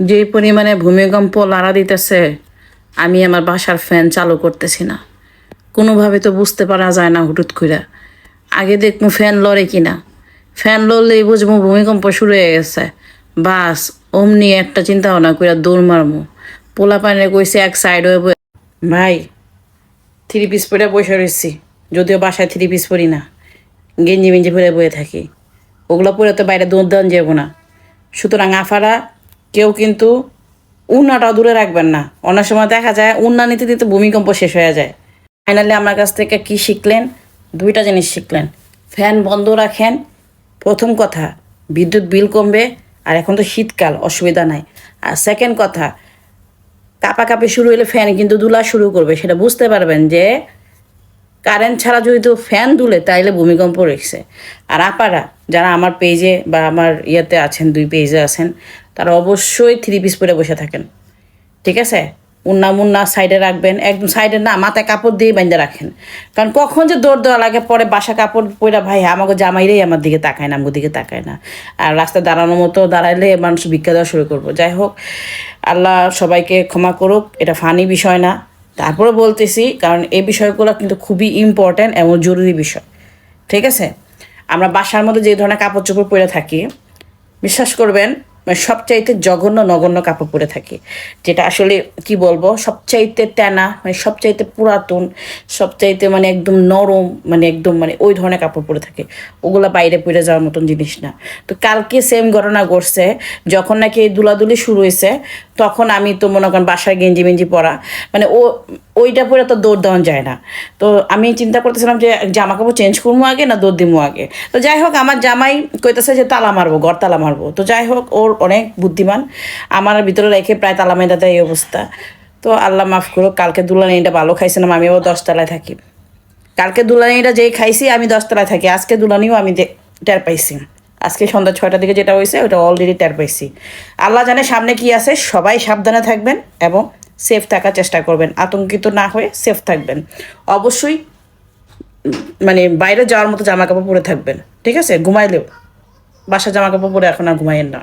যে পরিমাণে ভূমিকম্প লাড়া দিতেছে, আমি আমার বাসার ফ্যান চালু করতেছি না। কোনোভাবে তো বুঝতে পারা যায় না হুটুট করে আগে দেখব ফ্যান লড়ে কি না ফ্যান লড়লেই বুঝব ভূমিকম্প শুরু হয়ে গেছে। বাস, অমনি একটা চিন্তা ভাবনা করে দৌড় মারমু। পোলা পানে কইছে এক সাইড হয়ে ভাই থ্রি পিস পরে বসে রয়েছি যদিও বাসায় থ্রি পিস পরি না। গেঞ্জি মেঞ্জি পরে বয়ে থাকি। ওগুলো পরে তো বাইরে দৌড় দেওয়া যাব না। সুতরাং আফারা কেউ কিন্তু উন্নাটাও দূরে রাখবেন না। অনেক সময় দেখা যায় উন্না নিতে দিতে ভূমিকম্প শেষ হয়ে যায়। ফাইনালি আমার কাছ থেকে কি শিখলেন? দুইটা জিনিস শিখলেন। ফ্যান বন্ধ রাখেন। প্রথম কথা, বিদ্যুৎ বিল কমবে আর এখন তো শীতকাল, অসুবিধা নাই। আর সেকেন্ড কথা, কাপাকাপি শুরু হলে ফ্যান কিন্তু দুলা শুরু করবে। সেটা বুঝতে পারবেন যে কারেন্ট ছাড়া যদি তো ফ্যান দুলে, তাইলে ভূমিকম্প রেখেছে। আর আপারা, যারা আমার পেজে বা আমার ইয়েতে আছেন, দুই পেজে আছেন তারা অবশ্যই থ্রি পিস পরে বসে থাকেন। ঠিক আছে? উন্না মুন্না সাইডে রাখবেন। একদম সাইডে না, মাথায় কাপড় দিয়ে বেঁধে রাখেন। কারণ কখন যে দৌড় দেওয়া লাগে, পরে বাসা কাপড় পরে ভাই আমাকে জামাইরেই আমার দিকে তাকায় না আমার দিকে তাকায় না। আর রাস্তায় দাঁড়ানোর মতো দাঁড়াইলে মানুষ ভিক্ষা দেওয়া শুরু করব। যাই হোক, আল্লাহ সবাইকে ক্ষমা করুক, এটা ফানি বিষয় না। তারপরে বলতেছি, কারণ এই বিষয়গুলো কিন্তু খুবই ইম্পর্ট্যান্ট এবং জরুরি বিষয়। ঠিক আছে? আমরা বাসার মধ্যে যে ধরনের কাপড় চোপড় পরে থাকি, বিশ্বাস করবেন সবচাইতে জঘন্য নগণ্য কাপড় পরে থাকে। যেটা আসলে কি বলব? সবচাইতে তেনা মানে সবচাইতে পুরাতন, সবচাইতে মানে একদম নরম মানে একদম মানে ওই ধরনের কাপড় পরে থাকে। ওগুলো বাইরে পরে যাওয়ার মতন জিনিস না। তো কালকে সেম ঘটনা ঘটছে। যখন নাকি দুলাদুলি শুরু হয়েছে তখন আমি তো মনে করেন বাসায় গেঞ্জি মেঞ্জি পরা মানে ও, ওইটা পরে তো দৌড় দেওয়া যায় না। তো আমি চিন্তা করতেছিলাম যে জামা কাপড় চেঞ্জ করব আগে না দৌড় দিবো আগে? তো যাই হোক, আমার জামাই কইতেছে যে তালা মারবো, ঘর তালা মারবো। তো যাই হোক, ওর অনেক বুদ্ধিমান। আমার ভিতরে রেখে প্রায় তালা মেয়েটাতে এই অবস্থা। তো আল্লাহ মাফ করো কালকে দুলানিটা ভালো খাইছিলাম আমি আবার দশতলায় থাকি। কালকে দুলানিটা যেই খাইছি, আমি দশতলায় থাকি। আজকে দুলানিও আমি টের পাইছি। আজকে সন্ধ্যা ছয়টার দিকে যেটা হয়েছে ওটা অলরেডি টের পাইছি। আল্লাহ জানে সামনে কি আছে, সবাই সাবধানে থাকবেন এবং সেফ থাকার চেষ্টা করবেন। আতঙ্কিত না হয়ে সেফ থাকবেন। অবশ্যই মানে বাইরে যাওয়ার মতো জামা কাপড় পরে থাকবেন। ঠিক আছে? ঘুমাইলেও। বাসা জামা কাপড় পরে এখন আর ঘুমাইয়েন না।